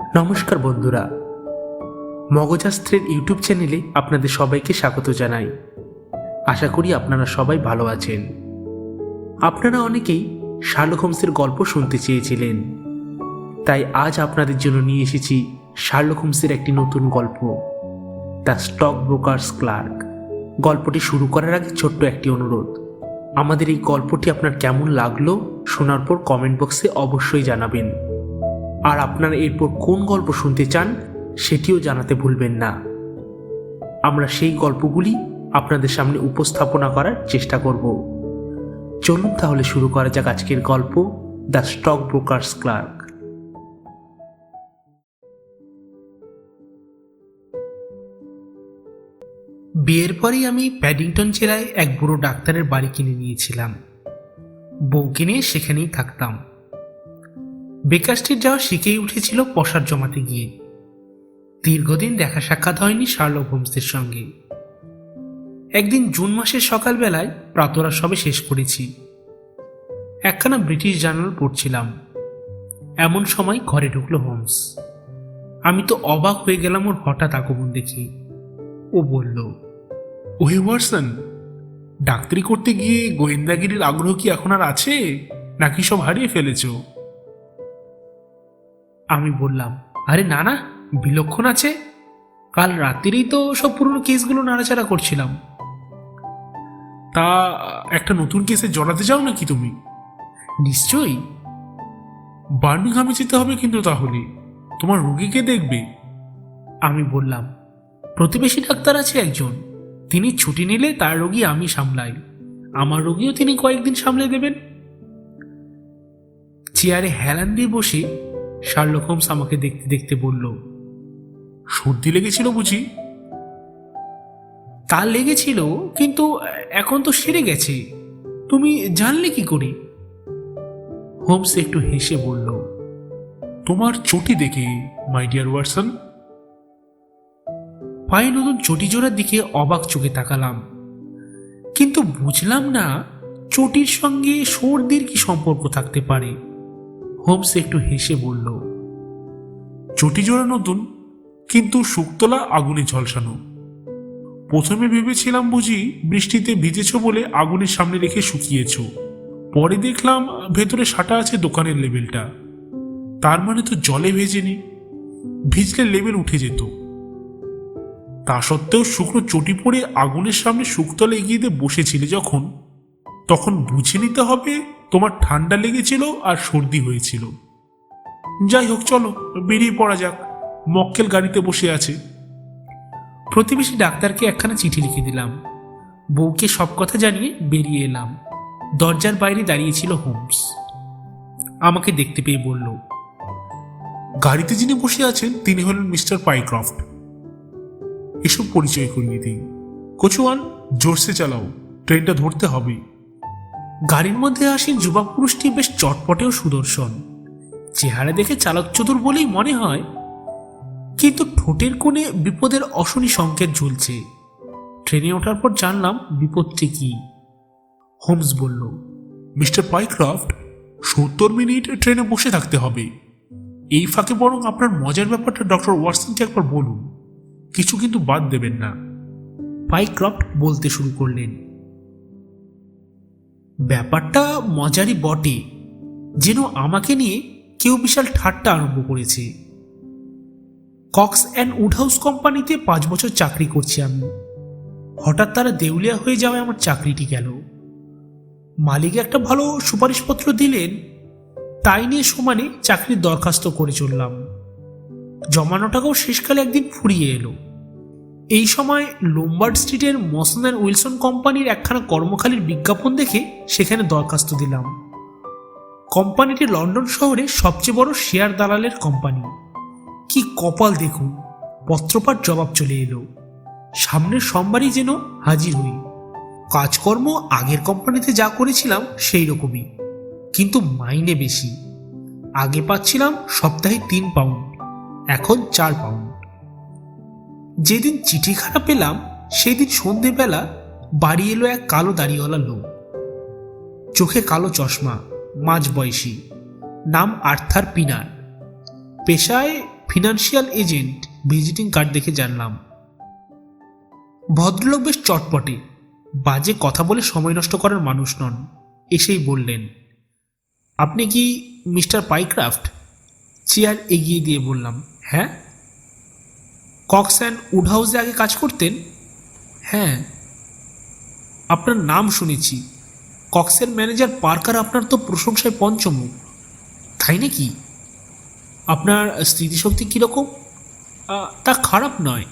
নমস্কার বন্ধুরা। মগজাস্ত্রের ইউটিউব চ্যানেলে আপনাদের সবাইকে স্বাগত জানাই। আশা করি আপনারা সবাই ভালো আছেন। আপনারা অনেকেই শার্লক হোমসের গল্প শুনতে চেয়েছিলেন। তাই আজ আপনাদের জন্য নিয়ে এসেছি শার্লক হোমসের একটি নতুন গল্প, দ্য স্টক ব্রোকার্স ক্লার্ক। গল্পটি শুরু করার আগে ছোট্ট একটি অনুরোধ। আমাদের এই গল্পটি আপনার কেমন লাগল শোনার পর কমেন্ট বক্সে অবশ্যই জানাবেন। আর আপনারা এরপর কোন গল্প শুনতে চান, সেটিও জানাতে ভুলবেন না। আমরা সেই গল্পগুলি আপনাদের সামনে উপস্থাপনা করার চেষ্টা করব। চলুন তাহলে শুরু করা যাক আজকের গল্প, দ্য স্টক ব্রোকার্স ক্লার্ক। বিয়ের পরেই আমি প্যাডিংটন জেলায় এক বুড়ো ডাক্তারের বাড়ি কিনে নিয়েছিলাম। বউকে নিয়ে সেখানেই থাকতাম। বেকার যাওয়া শিখেই উঠেছিল পশার জমাতে গিয়ে। দীর্ঘদিন দেখা সাক্ষাৎ হয়নি শার্লক হোমসের সঙ্গে। একদিন জুন মাসের সকালবেলায় প্রাতরা সবে শেষ করেছি। একখানা ব্রিটিশ জার্নাল পড়ছিলাম। এমন সময় ঘরে ঢুকলো হোমস। আমি তো অবাক হয়ে গেলাম ওর হঠাৎ আগমন দেখে। ও বলল, ওহে ডাক্তারি করতে গিয়ে গোয়েন্দাগিরির আগ্রহ কি এখন আর আছে? নাকি সব হারিয়ে ফেলেছো? আমি বললাম, আরে না না, বিলক্ষণ আছে। কাল রাত্রিরেই তো সব পুরনো কেসগুলো নাড়াচাড়া করছিলাম। তা একটা নতুন কেসে জড়াতে চাও নাকি তুমি? নিশ্চয়ই। বার্মিংহামে যেতে হবে কিন্তু তাহলে। তোমার রুগীকে দেখবে? আমি বললাম, প্রতিবেশী ডাক্তার আছে একজন। তিনি ছুটি নিলে তার রোগী আমি সামলাই। আমার রোগীও তিনি কয়েকদিন সামলে দেবেন। চেয়ারে হেলান দিয়ে বসে শার্লক হোমস আমাকে দেখতে দেখতে বলল, সর্দি লেগেছিল বুঝি? তা লেগেছিল, কিন্তু এখন তো সেরে গেছে। তুমি জানলে কি করে? হোমস একটু হেসে বলল, তোমার চটি দেখে, মাই ডিয়ার ওয়াটসন? পায়ে নতুন চটি জোড়ার দিকে অবাক চোখে তাকালাম। কিন্তু বুঝলাম না, চটির সঙ্গে সর্দির কি সম্পর্ক থাকতে পারে। হোমস একটু হেসে বলল, চটি জোড়া নতুন, কিন্তু শুকতলা আগুনে ঝলসানো। প্রথমে ভেবেছিলাম বুঝি বৃষ্টিতে ভিজেছ বলে আগুনের সামনে রেখে শুকিয়েছ। পরে দেখলাম ভেতরে সাটা আছে দোকানের লেবেলটা। তার মানে তো জলে ভেজেনি। ভিজলে লেবেল উঠে যেত। তা সত্ত্বেও শুকনো চটি পড়ে আগুনের সামনে শুকতলা এগিয়ে দিয়ে বসেছিলে যখন, তখন বুঝে নিতে হবে তোমার ঠান্ডা লেগেছিল আর সর্দি হয়েছিল। যাই হোক, চলো, বেরিয়ে পড়া যাক। মক্কেল গাড়িতে বসে আছে। প্রতিবেশী ডাক্তারকে একখানা চিঠি লিখে দিলাম। বউকে সব কথা জানিয়ে বেরিয়ে এলাম। দরজার বাইরে দাঁড়িয়েছিল হোমস। আমাকে দেখতে পেয়ে বলল, গাড়িতে যিনি বসে আছেন, তিনি হলেন মিস্টার পাইক্রফট। এসব পরিচয় করিয়ে দিই। কচুয়ান জোরসে চালাও, ট্রেনটা ধরতে হবে। গাড়ির মধ্যে আসেন যুবক পুরুষটি বেশ চটপটেও সুদর্শন। চেহারা দেখে চালক চতুর বলেই মনে হয়, কিন্তু ঠোঁটের কোণে বিপদের অশনি সংকেত ঝুলছে। ট্রেনে ওঠার পর জানলাম বিপদটি কি। হোমস বলল, মিস্টার পাইক্রফট, সত্তর মিনিট ট্রেনে বসে থাকতে হবে। এই ফাঁকে বরং আপনার মজার ব্যাপারটা ডক্টর ওয়াটসনকে একবার বলুন। কিছু কিন্তু বাদ দেবেন না। পাইক্রফট বলতে শুরু করলেন ব্যাপারটা মজারই বটে, যেন আমাকে নিয়ে কেউ বিশাল ঠাট্টা আরম্ভ করেছে। কক্স অ্যান্ড উডহাউস কোম্পানিতে পাঁচ বছর চাকরি করছি আমি। হঠাৎ তারা দেউলিয়া হয়ে যাওয়ায় আমার চাকরিটি গেল। মালিক একটা ভালো সুপারিশপত্র দিলেন, তাই নিয়ে সমানে চাকরির দরখাস্ত করে চললাম। জমানো টাকাও শেষকালে একদিন ফুরিয়ে এলো। এই সময় লোম্বার্ড স্ট্রিটের মসন অ্যান্ড উইলসন কোম্পানির একখানা কর্মখালির বিজ্ঞাপন দেখে সেখানে দরখাস্ত দিলাম। কোম্পানিটি লন্ডন শহরে সবচেয়ে বড় শেয়ার দালালের কোম্পানি। কি কপাল দেখুন, পত্রপাঠ জবাব চলে এলো। সামনের সোমবারই যেন হাজির হই। কাজকর্ম আগের কোম্পানিতে যা করেছিলাম সেই রকমই, কিন্তু মাইনে বেশি। আগে পাচ্ছিলাম সপ্তাহে তিন পাউন্ড, এখন চার পাউন্ড। যেদিন চিঠিখানা পেলাম, সেদিন সন্ধেবেলা বাড়ি এলো এক কালো দাড়িওয়ালা লোক। চোখে কালো চশমা, মাঝ বয়সী, নাম আর্থার পিনার। পেশায় ফিনান্সিয়াল এজেন্ট, ভিজিটিং কার্ড দেখে জানলাম। ভদ্রলোক বেশ চটপটে, বাজে কথা বলে সময় নষ্ট করার মানুষ নন, এসেই বললেন, আপনি কি মিস্টার পাইক্রাফট? চেয়ার এগিয়ে দিয়ে বললাম। হ্যাঁ? কক্স অ্যান্ড উড হাউসে আগে কাজ করতেন? হ্যাঁ। আপনার নাম শুনেছি। কক্সের ম্যানেজার পার্কার আপনার তো প্রশংসায় পঞ্চমুখ তাই নাকি? আপনার স্মৃতিশক্তি কীরকম? তা খারাপ নয়।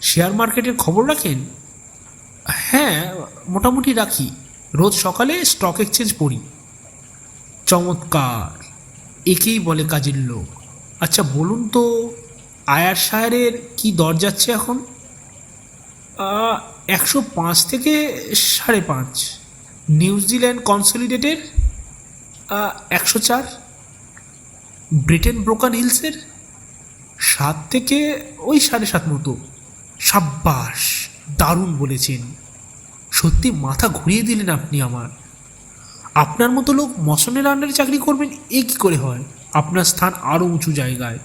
শেয়ার মার্কেটের খবর রাখেন? হ্যাঁ মোটামুটি রাখি। রোজ সকালে স্টক এক্সচেঞ্জ পড়ি। চমৎকার। একেই বলে কাজের লোক। আচ্ছা বলুন তো আয়ার শায়ারের কি দর যাচ্ছে এখন? একশো পাঁচ থেকে সাড়ে পাঁচ। নিউজিল্যান্ড কনসলিডেটের একশো চার। ব্রিটেন ব্রোকান হিলসের, সাত থেকে ওই সাড়ে সাত মতো। সাব্বাস, দারুণ বলেছেন। সত্যি মাথা ঘুরিয়ে দিলেন আপনি আমার। আপনার মতো লোক মশনের আন্ডারে চাকরি করবেন, এ কী করে হয়? আপনার স্থান আরও উঁচু জায়গায়।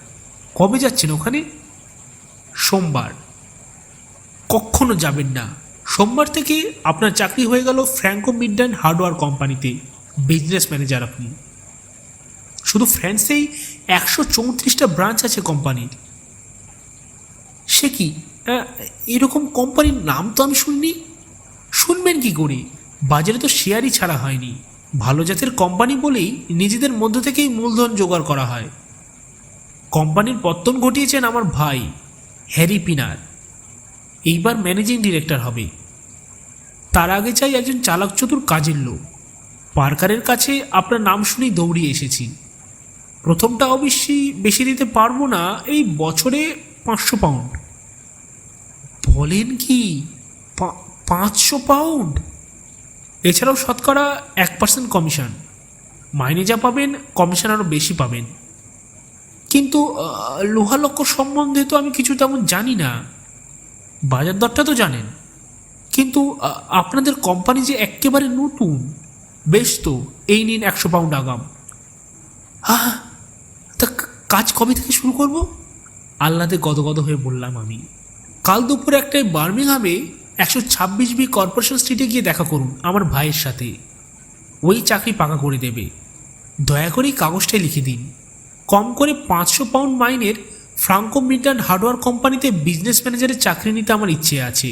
কবে যাচ্ছেন ওখানে? সোমবার। কখনো যাবেন না। সোমবার থেকে আপনার চাকরি হয়ে গেল ফ্র্যাঙ্কো মিডল্যান্ড হার্ডওয়্যার কোম্পানিতে বিজনেস ম্যানেজার আপনি। শুধু ফ্রান্সেই একশো চৌত্রিশটা ব্রাঞ্চ আছে কোম্পানির। সে কি? এরকম কোম্পানির নাম তো আমি শুনিনি। শুনবেন কি করে? বাজারে তো শেয়ারই ছাড়া হয়নি। ভালো জাতের কোম্পানি বলেই নিজেদের মধ্য থেকেই মূলধন জোগাড় করা হয়। কোম্পানির পত্তন ঘটিয়েছেন আমার ভাই, হ্যারি পিনার। এইবার ম্যানেজিং ডিরেক্টর হবে। তার আগে চাই একজন চালাক চতুর কাজের লোক। পার্কারের কাছে আপনার নাম শুনেই দৌড়িয়ে এসেছি। প্রথমটা অবশ্যই বেশি দিতে পারব না, এই বছরে পাঁচশো পাউন্ড। বলেন কি পাঁচশো পাউন্ড? এছাড়াও শতকরা এক পার্সেন্ট কমিশন। মাইনে যা পাবেন, কমিশন আরও বেশি পাবেন। কিন্তু লোহালক্ষ সম্বন্ধে তো আমি কিছু তেমন জানি না। বাজার দরটা তো জানেন। কিন্তু আপনাদের কোম্পানি যে একেবারে নতুন, বেশ তো, এই নিন একশো পাউন্ড আগাম। হ্যাঁ তা কাজ কবে থেকে শুরু করব? আল্লাদে গদগদ হয়ে বললাম আমি। কাল দুপুরে একটাই বার্মিংহামে একশো ছাব্বিশ বি কর্পোরেশন স্ট্রিটে গিয়ে দেখা করুন, আমার ভাইয়ের সাথে। ওই চাকরি পাকা করে দেবে। দয়া করে এই কাগজটাই লিখে দিন। কম করে পাঁচশো পাউন্ড মাইনের ফ্রাঙ্কো মিটান হার্ডওয়্যার কোম্পানিতে বিজনেস ম্যানেজারের চাকরি নিতে আমার ইচ্ছে আছে।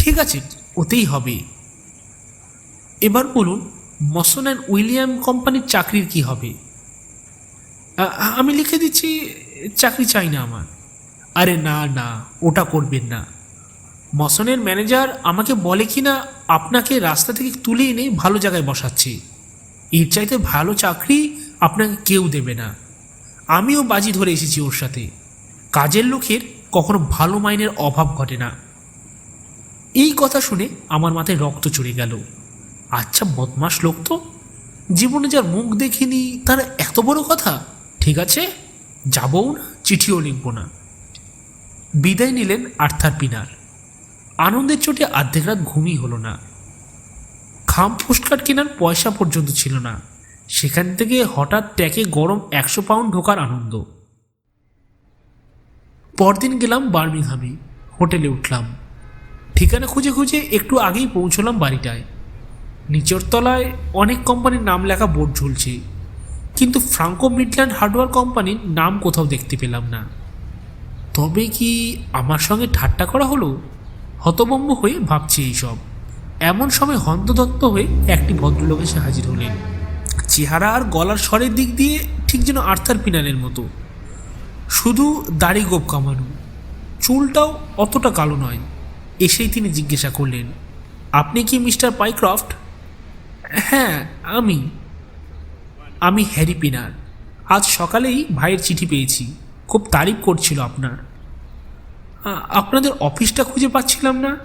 ঠিক আছে, ওতেই হবে। এবার বলুন মসন অ্যান্ড উইলিয়াম কোম্পানির চাকরির কি হবে? আমি লিখে দিচ্ছি, চাকরি চাই না আমার। আরে না না, ওটা করবেন না। মসনের ম্যানেজার আমাকে বলে কি না আপনাকে রাস্তা থেকে তুলে এনে ভালো জায়গায় বসাচ্ছে। এর চাইতে ভালো চাকরি আপনাকে কেউ দেবে না। আমিও বাজি ধরে এসেছি ওর সাথে। কাজের লোকের কখনো ভালো মাইনের অভাব ঘটে না। এই কথা শুনে আমার মাথায় রক্ত চড়ে গেল। আচ্ছা বদমাস লোক তো। জীবনে যার মুখ দেখিনি, তার এত বড় কথা? ঠিক আছে, যাবও না, চিঠিও লিখব না। বিদায় নিলেন আর্থার পিনার। আনন্দের চোটে অর্ধেক রাত ঘুমই হলো না। খাম পোস্টকার্ড কেনার পয়সা পর্যন্ত ছিল না। সেখান থেকে হঠাৎ ট্যাকে গরম একশো পাউন্ড ঢোকার আনন্দ। পরদিন গেলাম বার্মিংহামে, হোটেলে উঠলাম। ঠিকানা খুঁজে খুঁজে একটু আগেই পৌঁছলাম বাড়িটায়। নিচের তলায় অনেক কোম্পানির নাম লেখা বোর্ড ঝুলছে, কিন্তু ফ্রাঙ্কো মিডল্যান্ড হার্ডওয়্যার কোম্পানির নাম কোথাও দেখতে পেলাম না। তবে কি আমার সঙ্গে ঠাট্টা করা হলো? হতবম্ব হয়ে ভাবছি এইসব। এমন সময় হন্তদন্ত হয়ে একটি ভদ্রলোক এসে হাজির হলেন। চেহারা আর গলার স্বরের দিক দিয়ে ঠিক যেন আর্থার পিনারের মতো। শুধু দাড়ি গোপ কামানো। চুলটাও অতটা কালো নয়, এসেই তিনি জিজ্ঞাসা করলেন, আপনি কি মিস্টার পাইক্রফট? হ্যাঁ আমি। আমি হ্যারি পিনার। আজ সকালেই ভাইয়ের চিঠি পেয়েছি। খুব তারিফ করছিল আপনার। আপনাদের অফিসটা খুঁজে পাচ্ছিলাম না?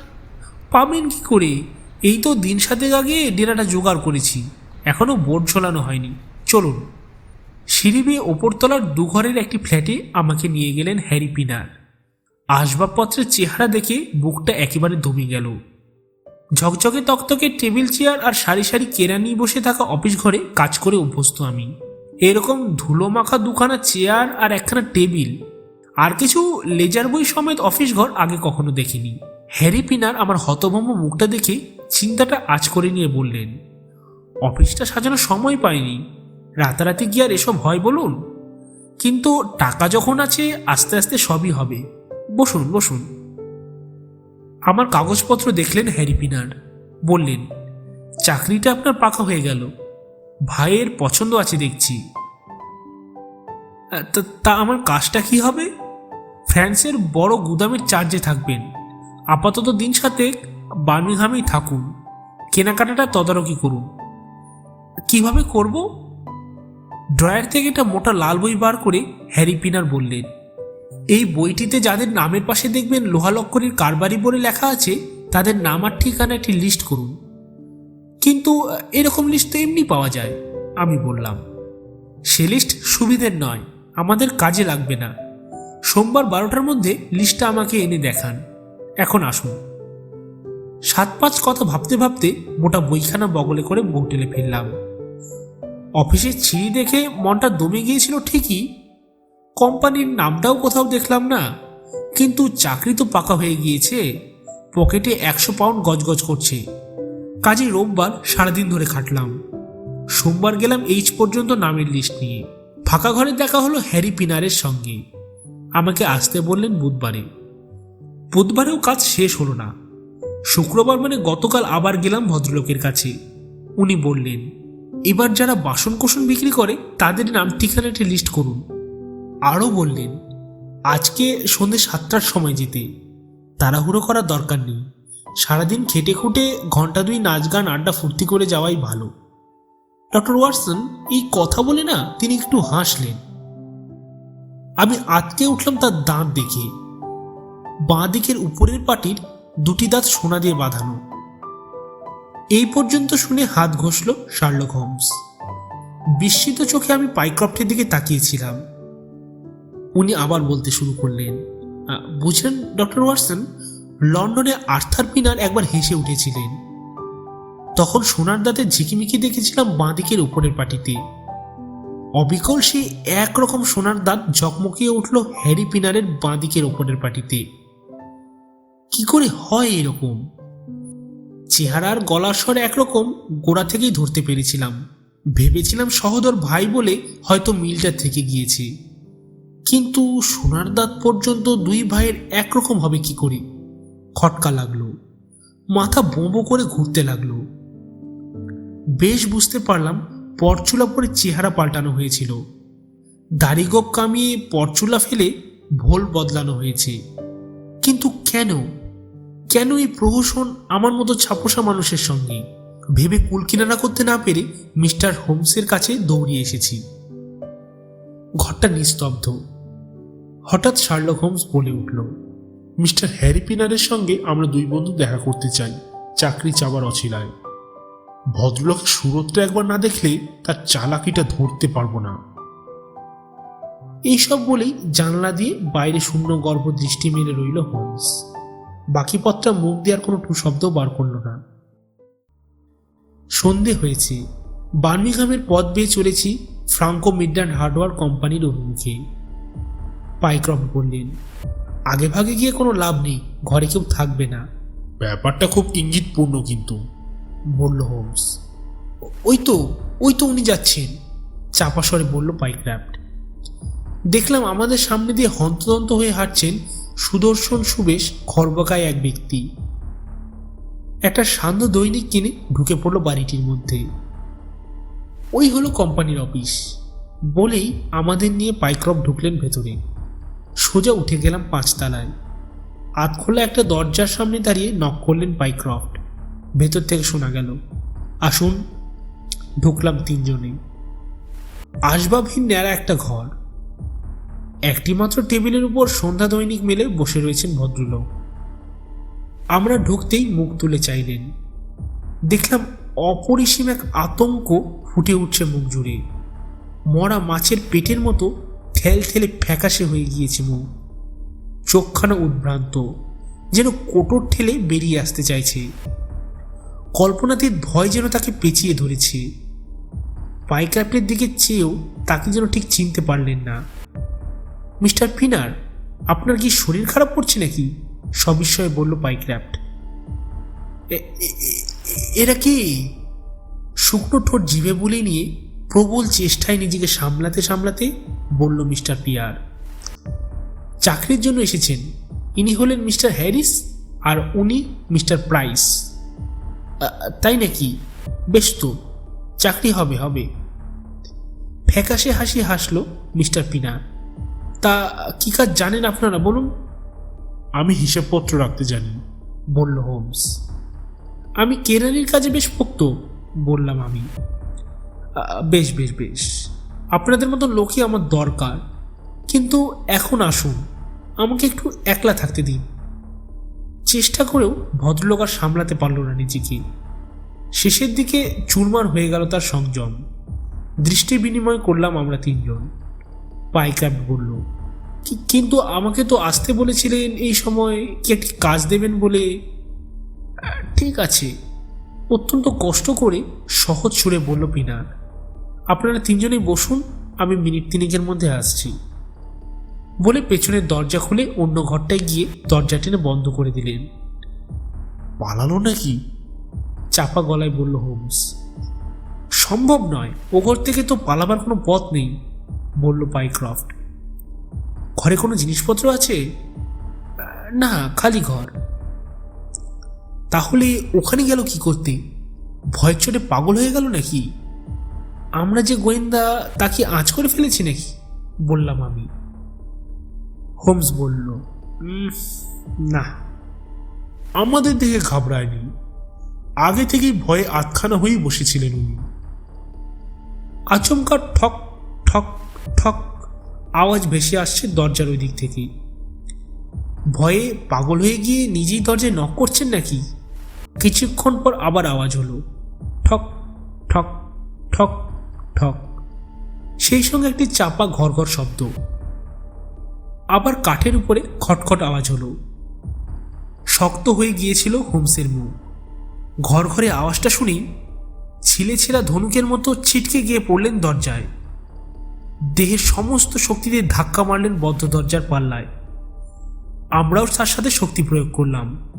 পাবেন কি করে? এই তো দিন সাতেক আগে ডেরাটা জোগাড় করেছি। এখনও বোর্ড ঝোলানো হয়নি। চলুন সিঁড়ি বেয়ে ওপরতলার দুঘরের একটি ফ্ল্যাটে আমাকে নিয়ে গেলেন হ্যারি পিনার। আসবাবপত্রের চেহারা দেখে বুকটা একেবারে দমে গেল। ঝকঝকে তকতকে টেবিল, চেয়ার আর সারি সারি কেরানি বসে থাকা অফিস ঘরে কাজ করে অভ্যস্ত আমি। এরকম ধুলো মাখা দুখানা চেয়ার আর একখানা টেবিল, আর কিছু লেজার বই সমেত অফিস ঘর আগে কখনো দেখিনি। হ্যারি পিনার আমার হতভম্ব মুখটা দেখে চিন্তাটা আজ করে নিয়ে বললেন অফিসটা সাজানোর সময় পাইনি। রাতারাতি কি আর এসব হয় বলুন? কিন্তু টাকা যখন আছে, আস্তে আস্তে সবই হবে। বসুন বসুন। আমার কাগজপত্র দেখলেন হ্যারি পিনার। বললেন, চাকরিটা আপনার পাকা হয়ে গেল। ভাইয়ের পছন্দ আছে দেখছি। তা- তা আমার কাজটা কি হবে? ফ্রান্সের বড় গুদামের চার্জে থাকবেন। আপাতত দিন সাথে বার্মিংহামেই থাকুন। কেনাকাটাটা তদারকি করুন। কীভাবে করব? ড্রয়ার থেকে একটা মোটা লাল বই বার করে হ্যারি পিনার বললেন, এই বইটিতে যাদের নামের পাশে দেখবেন লোহালক্করের কারবারি বলে লেখা আছে, তাদের নাম আর ঠিকানা একটি লিস্ট করুন। কিন্তু, এরকম লিস্ট তো এমনি পাওয়া যায়, আমি বললাম। সে লিস্ট সুবিধের নয়, আমাদের কাজে লাগবে না। সোমবার বারোটার মধ্যে লিস্টটা আমাকে এনে দেখান। এখন আসুন। সাত পাঁচ কথা ভাবতে ভাবতে মোটা বইখানা বগলে করে হোটেলে ফিরলাম অফিসের ছিঁড়ি দেখে মনটা দমে গিয়েছিল ঠিকই, কোম্পানির নামটাও কোথাও দেখলাম না, কিন্তু চাকরি তো পাকা হয়ে গিয়েছে, পকেটে একশো পাউন্ড গজগজ করছে। কাজে রোববার সারাদিন ধরে খাটলাম। সোমবার গেলাম এইচ পর্যন্ত নামের লিস্ট নিয়ে। ফাঁকা ঘরে দেখা হলো হ্যারি পিনারের সঙ্গে। আমাকে আসতে বললেন বুধবারে। বুধবারেও কাজ শেষ হলো না। শুক্রবার মানে গতকাল আবার গেলাম ভদ্রলোকের কাছে। উনি বললেন, এবার যারা বাসন কোসন বিক্রি করে, তাদের নাম ঠিকানা ঠিকানাটি লিস্ট করুন। আরও বললেন, আজকে সন্ধে সাতটার সময় যেতে। তাড়াহুড়ো করার দরকার নেই। সারাদিন খেটে খুঁটে ঘণ্টা দুই নাচ গান, আড্ডা ফুর্তি করে যাওয়াই ভালো। ডক্টর ওয়াটসন এই কথা বলে না, তিনি একটু হাসলেন। আমি আটকে উঠলাম তার দাঁত দেখে। বাঁ দিকের উপরের পাটির দুটি দাঁত সোনা দিয়ে বাঁধানো। এই পর্যন্ত শুনে হাত ঘষল শার্লক হোমস। বিস্মিত চোখে আমি পাইক্রফটের দিকে তাকিয়েছিলাম। উনি আবার বলতে শুরু করলেন বুঝলেন, ডক্টর ওয়াটসন, লন্ডনে আর্থার পিনার একবার হেসে উঠেছিলেন। তখন সোনার দাঁতের ঝিকিমিকি দেখেছিলাম বাঁদিকের উপরের পাটিতে। অবিকল সে একরকম সোনার দাঁত ঝকমকিয়ে উঠল হ্যারি পিনারের বাঁদিকের উপরের পাটিতে। কি করে হয় এরকম? চেহারার গলার স্বর একরকম গোড়া থেকেই ধরতে পেরেছিলাম। ভেবেছিলাম সহদর ভাই বলে হয়তো মিলটা থেকে গিয়েছে। কিন্তু সোনার দাঁত পর্যন্ত দুই ভাইয়ের একরকম হবে কি করে? খটকা লাগল। মাথা বোঁবো করে ঘুরতে লাগল। বেশ বুঝতে পারলাম পরচুলা পরে চেহারা পাল্টানো হয়েছিল। দাড়িগোপ কামিয়ে পরচুলা ফেলে ভোল বদলানো হয়েছে। কিন্তু কেন? কেন এই প্রহসন আমার মতো ছাপোষা মানুষের সঙ্গে? ভেবে কুলকিনারা করতে না পেরে মিস্টার হোমসের কাছে দৌড়িয়ে এসেছি। ঘরটা নিস্তব্ধ। হঠাৎ শার্লক হোমস বলে উঠল, মিস্টার হ্যারি পিনারের সঙ্গে আমরা দুই বন্ধু দেখা করতে চাই, চাকরি চাবার অছিলায়। ভদ্রলোকের সুরতটা একবার না দেখলে তার চালাকিটা ধরতে পারব না। এইসব বলেই জানলা দিয়ে বাইরে শূন্য গর্ভ দৃষ্টি মেরে রইল হোমস। বাকি পথটা মুখ দেওয়ার কোনো টু শব্দ বার করল না। সন্ধে হয়েছে। বার্মিংহামের পথ বেয়ে চলেছি ফ্রাঙ্কো মিডল্যান্ড হার্ডওয়ার কোম্পানির অভিমুখে। পাইক্রম বললেন আগে ভাগে গিয়ে কোনো লাভ নেই ঘরে কেউ থাকবে না। ব্যাপারটা খুব ইঙ্গিতপূর্ণ কিন্তু। বলল হোমস। ওই তো ওই তো উনি যাচ্ছেন। চাপা স্বরে বলল পাইক্রাফ্ট। দেখলাম আমাদের সামনে দিয়ে হন্তদন্ত হয়ে হাঁটছেন সুদর্শন সুবেশ খর্বকায় এক ব্যক্তি। একটা সান্ধ্য দৈনিক কিনে ঢুকে পড়ল বাড়িটির মধ্যে। ওই হলো কোম্পানির অফিস। বলেই আমাদের নিয়ে পাইক্রপ ঢুকলেন ভেতরে। সোজা উঠে গেলাম পাঁচতলায়। আতখোলা একটা দরজার সামনে দাঁড়িয়ে নক করলেন পাইক্রফট ভেতর থেকে শোনা গেল, আসুন। ঢুকলাম তিনজনে। আসবাবহীন ন্যাড়া একটা ঘর। একটি মাত্র টেবিলের উপর সন্ধ্যা দৈনিক মেলে বসে রয়েছেন ভদ্রলোক। আমরা ঢুকতেই মুখ তুলে চাইলেন। দেখলাম অপরিসীম এক আতঙ্ক ফুটে উঠছে মুখ জুড়ে। মরা মাছের পেটের মতো ঠেল ঠেলে ফ্যাকাশে হয়ে গিয়েছে মুখ। চোখখানা উদ্ভ্রান্ত, যেন কোটর ঠেলে বেরিয়ে আসতে চাইছে। কল্পনাতীত ভয় যেন তাকে পেঁচিয়ে ধরেছে। পাইক্রাফ্টের দিকে চেয়েও তাকে যেন ঠিক চিনতে পারলেন না। মিস্টার পিনার, আপনার কি শরীর খারাপ করছে নাকি? সবিস্ময়ে বলল পাইক্রাফ্ট "এ- এ- এ- এরা কি? শুকনো ঠোঁট জিভে বলে নিয়ে প্রবল চেষ্টায় নিজেকে সামলাতে সামলাতে বলল মিস্টার পিয়ার। চাকরির জন্য এসেছেন। ইনি হলেন মিস্টার হ্যারিস আর উনি মিস্টার প্রাইস। তাই নাকি? বেশ তো, চাকরি হবে হবে। ফ্যাকাশে হাসি হাসলো মিস্টার পিনা তা কি কাজ জানেন আপনারা? বলুন। আমি হিসাবপত্র রাখতে জানি বলল হোমস। আমি কেরানির কাজে বেশ পোক্ত বললাম আমি। বেশ বেশ বেশ। আপনাদের মতো লোকই আমার দরকার। কিন্তু এখন আসুন আমাকে একটু একলা থাকতে দিন। চেষ্টা করেও ভদ্রলোক আর সামলাতে পারল না নিজেকে। শেষের দিকে চুরমার হয়ে গেল তার সংযম। দৃষ্টি বিনিময় করলাম আমরা তিনজন। পাইকাপ বলল "কি- কিন্তু আমাকে তো আসতে বলেছিলেন এই সময় কি একটি কাজ দেবেন বলে? ঠিক আছে। অত্যন্ত কষ্ট করে সহজ সুরে বলল পিনার আপনারা তিনজনেই বসুন আমি মিনিট তিনেকের মধ্যে আসছি। বলে পেছনের দরজা খুলে অন্য ঘরটায় গিয়ে দরজা টেনে বন্ধ করে দিলেন। পালালো নাকি? চাপা গলায় বলল হোমস সম্ভব নয়। ও ঘর থেকে তো পালাবার কোনো পথ নেই। বলল পাইক্রফট ঘরে কোনো জিনিসপত্র আছে? না, খালি ঘর। তাহলে ওখানে গেল কি করতে? ভয় চোটে পাগল হয়ে গেল নাকি? আমরা যে গোয়েন্দা তাকে আঁচ করে ফেলেছি নাকি? বললাম আমি। হোমস বলল না। আমাদের দেখে ঘাবড়ায়নি। আগে থেকেই ভয়ে আটখানা হয়েই বসেছিলেন উনি। আচমকা ঠক ঠক ঠক, আওয়াজ ভেসে আসছে দরজার ওই দিক থেকে। ভয়ে পাগল হয়ে গিয়ে নিজেই দরজায় নক করছেন নাকি? কিছুক্ষণ পর আবার আওয়াজ হলো। ঠক ঠক ঠক ঠক। সেই সঙ্গে একটি চাপা ঘর ঘর শব্দ। আবার কাঠের উপরে খটখট আওয়াজ হলো। শক্ত হয়ে গিয়েছিল হোমসের মুখ। ঘর ঘরে আওয়াজটা শুনেই ছেলে ছেঁড়া ধনুকের মতো ছিটকে গিয়ে পড়লেন দরজায়। দেহের সমস্ত শক্তিতে ধাক্কা মারলেন বদ্ধ দরজার পাল্লায়। আমরাও তার সাথে শক্তি প্রয়োগ করলাম।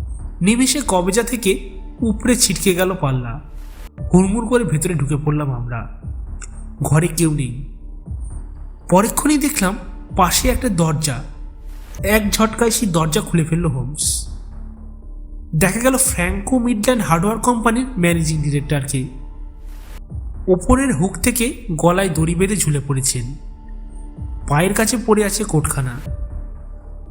নিমেষে কবেজা থেকে উপরে ছিটকে গেল পাল্লা। হুড়মুড় করে ভেতরে ঢুকে পড়লাম আমরা। ঘরে কেউ নেই। পরেক্ষণেই দেখলাম পাশে একটা দরজা। এক ঝটকায় সেই দরজা খুলে ফেলল হোমস। দেখা গেল ফ্র্যাঙ্কো মিডল্যান্ড হার্ডওয়্যার কোম্পানির ম্যানেজিং ডিরেক্টরকে। ওপরের হুক থেকে গলায় দড়ি বেঁধে ঝুলে পড়েছেন। পায়ের কাছে পড়ে আছে কোটখানা।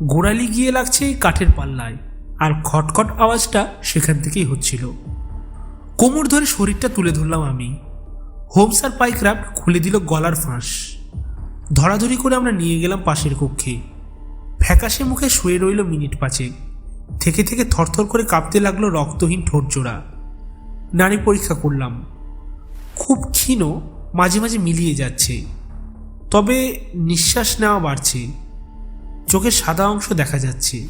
গোড়ালি গিয়ে লাগছে কাঠের পাল্লায়, আর খটখট আওয়াজটা সেখান থেকেই হচ্ছিল। কোমর ধরে শরীরটা তুলে ধরলাম আমি। হোমস আর পাইক্রাফ্ট খুলে দিল গলার ফাঁস। ধরাধরি করে আমরা নিয়ে গেলাম পাশের কক্ষে। ফ্যাকাশে মুখে শুয়ে রইল মিনিট পাঁচেক। থেকে থেকে থরথর করে কাঁপতে লাগল রক্তহীন ঠোঁট জোড়া নারী পরীক্ষা করলাম। খুব ক্ষীণ মাঝে মাঝে মিলিয়ে যাচ্ছে। তবে নিঃশ্বাস নেওয়া বাড়ছে। চোখের সাদা অংশ দেখা যাচ্ছে।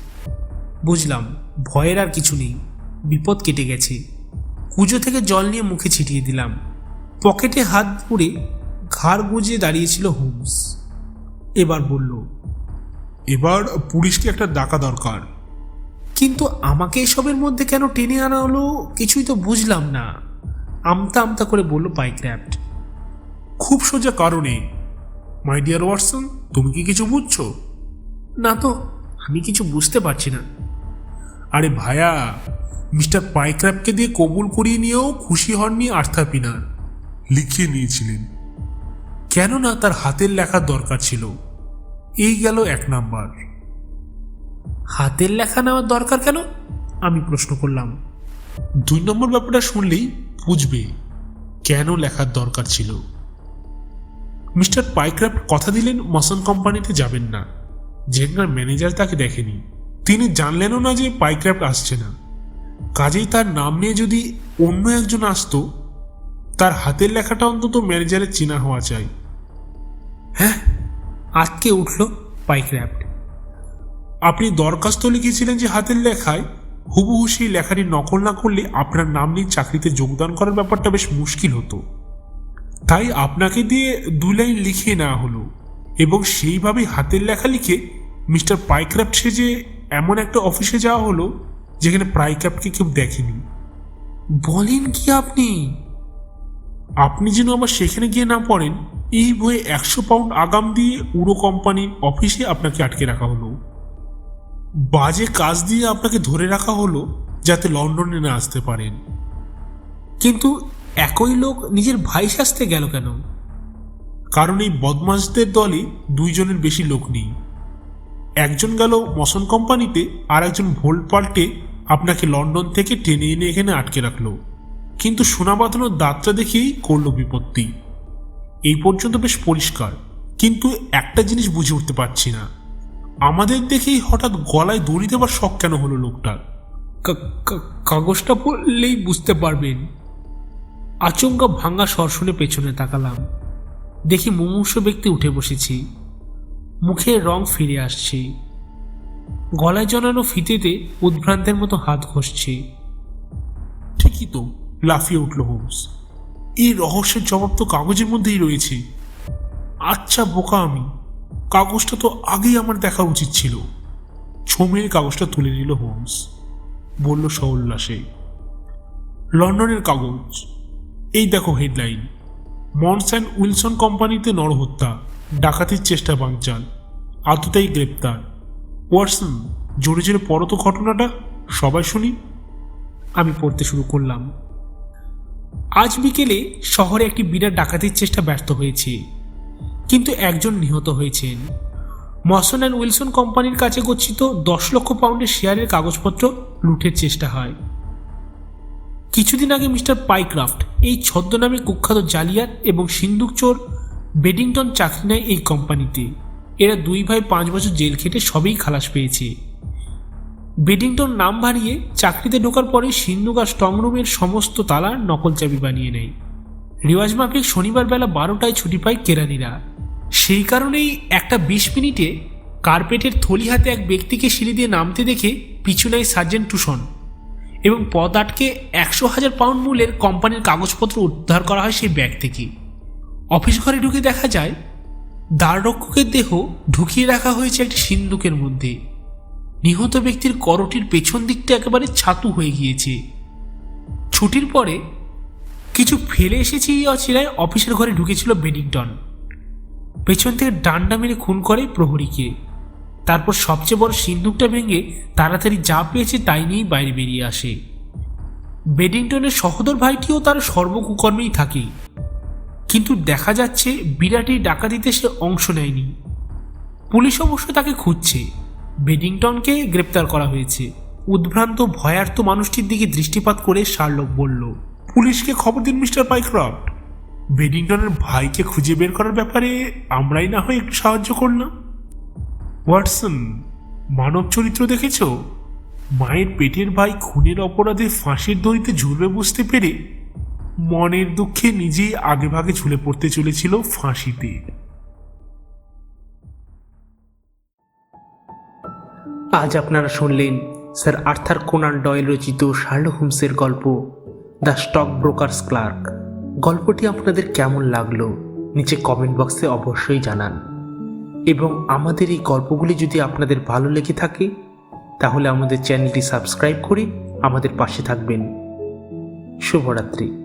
বুঝলাম ভয়ের আর কিছু নেই। বিপদ কেটে গেছে। কুজো থেকে জল নিয়ে মুখে ছিটিয়ে দিলাম। পকেটে হাত পুড়ে ঘাড় গুজে দাঁড়িয়েছিল হোমস। এবার বলল এবার পুলিশকে একটা ডাকা দরকার। কিন্তু আমাকে এসবের মধ্যে কেন টেনে আনা হলো কিছুই তো বুঝলাম না। আমতা আমতা করে বলল পাইক্রাফ্ট খুব সোজা কারণে। মাই ডিয়ার ওয়াটসন তুমি কি কিছু বুঝছ? না তো আমি কিছু বুঝতে পারছি না। আরে ভায়া মিস্টার পাইক্রাপকে দিয়ে কবুল করিয়ে নিয়েও খুশি হননি আর্থার পিনার লিখিয়ে নিয়েছিলেন। কেননা তার হাতের লেখার দরকার ছিল? এই গেল এক নাম্বার। হাতের লেখা নেওয়ার দরকার কেন? আমি প্রশ্ন করলাম। দুই নম্বর ব্যাপারটা শুনলেই বুঝবে কেন লেখার দরকার ছিল। মিস্টার পাইক্রাফ্ট কথা দিলেন, মসন কোম্পানিতে যাবেন না। যেখানকার ম্যানেজার তাকে দেখেনি। তিনি জানলেনও না যে পাইক্রাফ্ট আসছে না। কাজেই তার নাম নিয়ে যদি অন্য একজন আসতো, তার হাতের লেখাটা অন্তত ম্যানেজারের চেনা হওয়া চাই। হ্যাঁ আটকে উঠল পাইক্রাফ্ট। আপনি দরখাস্ত লিখেছিলেন যে হাতের লেখায় হুবহু সেই লেখাটি নকল না করলে আপনার নাম নিয়ে চাকরিতে যোগদান করার ব্যাপারটা বেশ মুশকিল হতো। তাই আপনাকে দিয়ে দু লাইন লিখিয়ে নেওয়া হলো এবং সেইভাবে হাতের লেখা লিখে মিস্টার পাইক্রাফ্ট সেজে এমন একটা অফিসে যাওয়া হলো যেখানে প্রাইক্রাফ্টকে কেউ দেখেনি। বলেন কি আপনি? আপনি যেন আবার সেখানে গিয়ে না পড়েন, এই বইয়ে একশো পাউন্ড আগাম দিয়ে উড়ো কোম্পানির অফিসে আপনাকে আটকে রাখা হলো। বাজে কাজ দিয়ে আপনাকে ধরে রাখা হলো যাতে লন্ডনে না আসতে পারেন। কিন্তু একই লোক নিজের ভাই সাজতে গেল কেন? কারণ এই বদমাশদের দলে দুইজনের বেশি লোক নেই। একজন গেল মশন কোম্পানিতে আর একজন ভোল্ট পাল্টে আপনাকে লন্ডন থেকে টেনে এনে এখানে আটকে রাখল। কিন্তু সোনা বাঁধানোর দাঁতটা দেখেই করল বিপত্তি। এই পর্যন্ত বেশ পরিষ্কার, কিন্তু একটা জিনিস বুঝে উঠতে পারছি না। আমাদের দেখেই হঠাৎ গলায় দড়ি দেবার শখ কেন হলো লোকটার কাগজটা পড়লেই বুঝতে পারবেন। আচমকা ভাঙা স্বর শুনে পেছনে তাকালাম। দেখি মুমূর্ষ ব্যক্তি উঠে বসেছি। মুখের রং ফিরে আসছে। গলায় জড়ানো ফিতেতে উদ্ভ্রান্তের মতো হাত ঘষছে। ঠিকই তো লাফিয়ে উঠল হোমস এই রহস্যের জবাব তো কাগজের মধ্যেই রয়েছে। আচ্ছা বোকা আমি। কাগজটা তো আগেই আমার দেখা উচিত ছিল। ছমের কাগজটা তুলে নিল হোমস। বলল সউল্লাসে লন্ডনের কাগজ। এই দেখো হেডলাইন। মনস অ্যান্ড উইলসন কোম্পানিতে নরহত্যা, ডাকাতির চেষ্টা বাঞ্চাল আততাই গ্রেপ্তার। ওয়াটসন, জোরে জোরে পড়ো তো ঘটনাটা, সবাই শুনি। আমি পড়তে শুরু করলাম। আজ বিকেলে শহরে একটি বিরাট ডাকাতির চেষ্টা ব্যর্থ হয়েছে। কিন্তু একজন নিহত হয়েছেন। মসন অ্যান্ড উইলসন কোম্পানির কাছে গচ্ছিত দশ লক্ষ পাউন্ডের শেয়ারের কাগজপত্র লুটের চেষ্টা হয়। কিছুদিন আগে মিস্টার পাইক্রাফট, এই ছদ্মনামে কুখ্যাত জালিয়াত এবং সিন্দুক চোর বেডিংটন চাকরি নেয় এই কোম্পানিতে। এরা দুই ভাই পাঁচ বছর জেল খেটে সবেই খালাস পেয়েছে। বেডিংটন নাম বাড়িয়ে চাকরিতে ঢোকার পরে সিন্ধুক আর স্ট্রংরুমের সমস্ত তালা নকল চাবি বানিয়ে নেয়। রেওয়াজ মাফিক শনিবার বেলা বারোটায় ছুটি পায় কেরানিরা। সেই কারণেই একটা বিশ মিনিটে কার্পেটের থলি হাতে এক ব্যক্তিকে সিঁড়ি দিয়ে নামতে দেখে পিছু নেয় সার্জেন্ট টুসন এবং পদ আটকে একশো হাজার পাউন্ড মূল্যের কোম্পানির কাগজপত্র উদ্ধার করা হয় সেই ব্যাগ থেকে। অফিস ঘরে ঢুকে দেখা যায়, দ্বাররক্ষকের দেহ ঢুকিয়ে রাখা হয়েছে একটি সিন্দুকের মধ্যে। নিহত ব্যক্তির করটির পেছন দিকটা একেবারে ছাতু হয়ে গিয়েছে। ছুটির পরে কিছু ফেলে এসেছি এই অচিরায় অফিসের ঘরে ঢুকেছিল বেডিংটন। পেছন থেকে ডান্ডা মেরে খুন করে প্রহরীকে। তারপর সবচেয়ে বড় সিন্দুকটা ভেঙে তাড়াতাড়ি যা পেয়েছে তাই নিয়েই বাইরে বেরিয়ে আসে। বেডিংটনের সহোদর ভাইটিও তার সর্বকুকর্মেই থাকে। কিন্তু দেখা যাচ্ছে বিরাট ডাকাতিতে সে অংশ নেয়নি। পুলিশ অবশ্য তাকে খুঁজছে। বেডিংটনকে গ্রেপ্তার করা হয়েছে। উদ্ভ্রান্ত, ভয়ার্ত মানুষটির দিকে দৃষ্টিপাত করে শার্লক বলল, পুলিশকে খবর দিন, মিস্টার পাইক্রাফট। বেডিংটনের ভাইকে খুঁজে বের করার ব্যাপারে আমরাই না হয় একটু সাহায্য করলাম। ওয়াটসন, মানব চরিত্র দেখেছ? মায়ের পেটের ভাই খুনের অপরাধে ফাঁসির দড়িতে ঝুলবে বুঝতে পেরে মনের দুঃখে নিজেই আগেভাগে ঝুলে পড়তে চলেছিল ফাঁসিতে। আজ আপনারা শুনলেন স্যার আর্থার কোনান ডয়েল রচিত শার্লক হোমসের গল্প দ্য স্টক ব্রোকার্স ক্লার্ক। গল্পটি আপনাদের কেমন লাগল নিচে কমেন্ট বক্সে অবশ্যই জানান। এবং আমাদের এই গল্পগুলি যদি আপনাদের ভালো লেগে থাকে, তাহলে আমাদের চ্যানেলটি সাবস্ক্রাইব করে আমাদের পাশে থাকবেন। শুভরাত্রি।